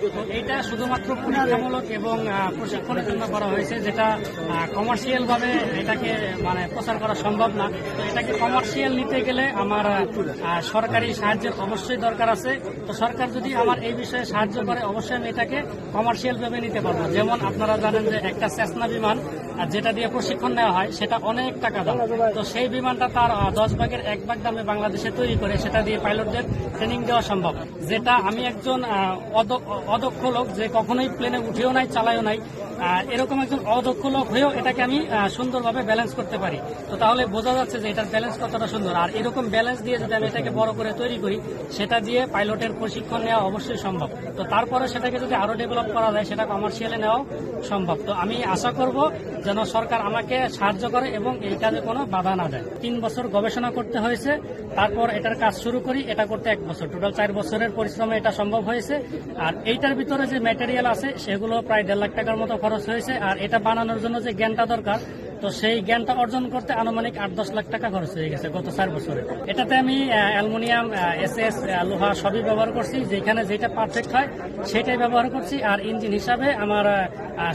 তো এইটা শুধুমাত্র পরীক্ষামূলক এবং প্রশিক্ষণের জন্য করা হয়েছে, যেটা কমার্শিয়াল ভাবে এটাকে মানে প্রচার করা সম্ভব না। তো এটাকে কমার্শিয়াল নিতে গেলে আমার সরকারি সাহায্যের অবশ্যই দরকার আছে। তো সরকার যদি আমার এই বিষয়ে সাহায্য করে, অবশ্যই আমি এটাকে কমার্শিয়াল ভাবে নিতে পারব। যেমন আপনারা জানেন যে একটা সেসনা বিমান আর যেটা দিয়ে প্রশিক্ষণ নেওয়া হয়, সেটা অনেক টাকা দাম। তো সেই বিমানটা তার দশ ভাগের এক ভাগ দামে বাংলাদেশে তৈরি করে সেটা দিয়ে পাইলটদের ট্রেনিং দেওয়া সম্ভব। যেটা আমি একজন অদক্ষ লোক যে কখনোই প্লেনে উঠেও নাই, চালায়ও নাই এরকম একজন অদক্ষ লোক হয়েও এটাকে আমি সুন্দরভাবে ব্যালেন্স করতে পারি। তো তাহলে বোঝা যাচ্ছে যে এটার ব্যালেন্স কতটা সুন্দর। আর এরকম ব্যালেন্স দিয়ে যদি আমি এটাকে বড় করে তৈরি করি, সেটা দিয়ে পাইলটের প্রশিক্ষণ নেওয়া অবশ্যই সম্ভব। তো তারপরে সেটাকে যদি আরও ডেভেলপ করা যায়, সেটা কমার্শিয়ালে নেওয়া সম্ভব। তো আমি আশা করব যেন সরকার আমাকে সাহায্য করে এবং এই কাজে কোনো বাধা না দেয়। তিন বছর গবেষণা করতে হয়েছে, তারপর এটার কাজ শুরু করি, এটা করতে এক বছর। টোটাল চার বছরের পরিশ্রমে এটা সম্ভব হয়েছে। আর এইটার ভিতরে যে ম্যাটেরিয়াল আছে, সেগুলো প্রায় দেড় লাখ টাকার মতো খরচ হয়েছে আর এটা বানানোর জন্য যে জ্ঞানটা দরকার তো সেই জ্ঞানটা অর্জন করতে আনুমানিক আট দশ লাখ টাকা খরচ হয়ে গেছে গত চার বছরে। এটাতে আমি অ্যালুমিনিয়াম এস এস লোহা সবই ব্যবহার করছি, যেখানে যেটা পারফেক্ট হয় সেটাই ব্যবহার করছি। আর ইঞ্জিন হিসাবে আমার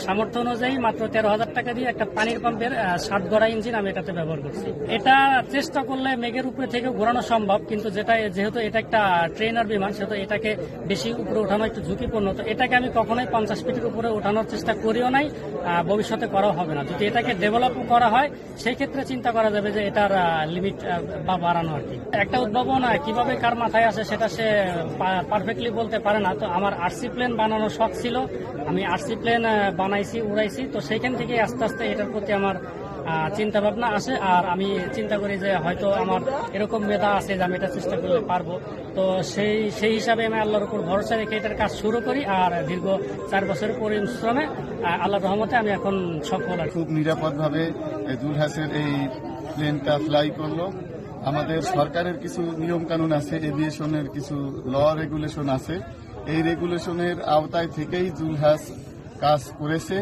সামর্থ্য অনুযায়ী মাত্র তেরো হাজার টাকা দিয়ে একটা পানির পাম্পের সাত গড়া ইঞ্জিন আমি এটাতে ব্যবহার করছি। এটা চেষ্টা করলে মেঘের উপরে থেকে ঘোরানো সম্ভব, কিন্তু যেটা, যেহেতু এটা একটা ট্রেনার বিমান, সেহেতু এটাকে বেশি উপরে ওঠানো একটু ঝুঁকিপূর্ণ। তো এটাকে আমি কখনোই পঞ্চাশ ফিটের উপরে ওঠানোর চেষ্টা করিও নাই ভবিষ্যতে করাও হবে না। যদি এটাকে ডেভেলপ করা হয়, সেই ক্ষেত্রে চিন্তা করা যাবে যে এটার লিমিট বা বাড়ানো আর কি। একটা উদ্ভাবন, কীভাবে কার মাথায় আসে সেটা সে পারফেক্টলি বলতে পারে না। তো আমার আরসি প্লেন বানানোর শখ ছিল। আমি আরসি প্লেন বানাইছি, উড়াইছি। তো সেইখান থেকে আস্তে আস্তে এটার প্রতি আমার চিন্তা ভাবনা আসে আর আমি চিন্তা করি যে হয়তো আমার এরকম মেধা আছে যে আমি এটা চেষ্টা করলে পারব। তো সেই সেই হিসাবে আমি আল্লাহর উপর ভরসা রেখে এটার কাজ শুরু করি আর দীর্ঘ চার বছরের পরিশ্রমে আহ, আল্লাহর রহমতে আমি এখন সফল খুব নিরাপদভাবে দুলহাসের এই প্লেনটা ফ্লাই করল। আমাদের সরকারের কিছু নিয়ম কানুন আছে এভিয়েশনের কিছু ল রেগুলেশন আছে। এই রেগুলেশনের আওতায় থেকেই জুলহাস কাজ করেছে।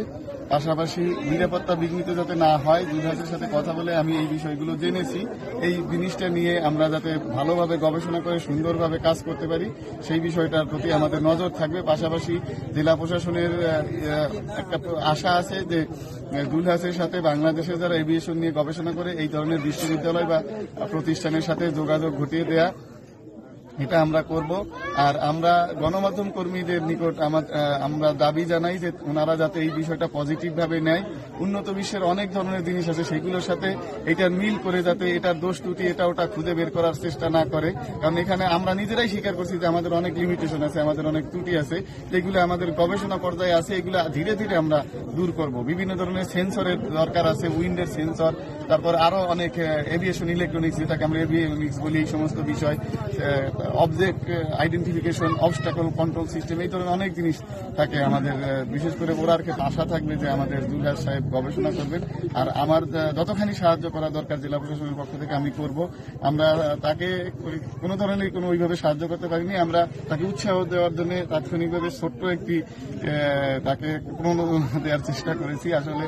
পাশাপাশি নিরাপত্তা বিঘ্নিত যাতে না হয় জুলহাসের সাথে কথা বলে আমি এই বিষয়গুলো জেনেছি। এই জিনিসটা নিয়ে আমরা যাতে ভালোভাবে গবেষণা করে, সুন্দরভাবে কাজ করতে পারি, সেই বিষয়টার প্রতি আমাদের নজর থাকবে। পাশাপাশি জেলা প্রশাসনের একটা আশা আছে যে দুলহাসের সাথে বাংলাদেশে যারা এভিয়েশন নিয়ে গবেষণা করে, এই ধরনের বিশ্ববিদ্যালয় বা প্রতিষ্ঠানের সাথে যোগাযোগ ঘটিয়ে দেয়া এটা আমরা করব। আর আমরা গণমাধ্যম কর্মীদের নিকট আমার দাবি জানাই যে ওনারা যাতে এই বিষয়টা পজিটিভ ভাবে নেয়। উন্নত বিশ্বের অনেক ধরনের জিনিস আছে, সেগুলোর সাথে এটার মিল করে যাতে এটার দোষ ত্রুটি, এটা ওটা খুঁজে বের করার চেষ্টা না করে। কারণ এখানে আমরা নিজেরাই স্বীকার করছি যে আমাদের অনেক লিমিটেশন আছে, আমাদের অনেক ত্রুটি আছে। যেগুলো আমাদের গবেষণা পর্যায়ে আছে, এগুলো ধীরে ধীরে আমরা দূর করব। বিভিন্ন ধরনের সেন্সরের দরকার আছে, উইন্ডের সেন্সর, তারপর আরও অনেক এভিয়েশন ইলেকট্রনিক্স যেটাকে আমরা এভিয়েনিক্স বলি, এই সমস্ত বিষয় object identification obstacle control system এই ধরনের অনেক জিনিস থাকে আমাদের বিশেষ করে ওরার ক্ষেত্রে আশা থাকবে যে আমাদের দুলহাস সাহেব গবেষণা করবেন। আর আমার যতখানি সাহায্য করা দরকার জেলা প্রশাসনের পক্ষ থেকে আমি করব। আমরা তাকে কোনো ধরনের কোনো ওইভাবে সাহায্য করতে পারিনি। আমরা তাকে উৎসাহ দেওয়ার জন্য তাৎক্ষণিকভাবে ছোট্ট একটি তাকে প্রণোদনা দেওয়ার চেষ্টা করেছি। আসলে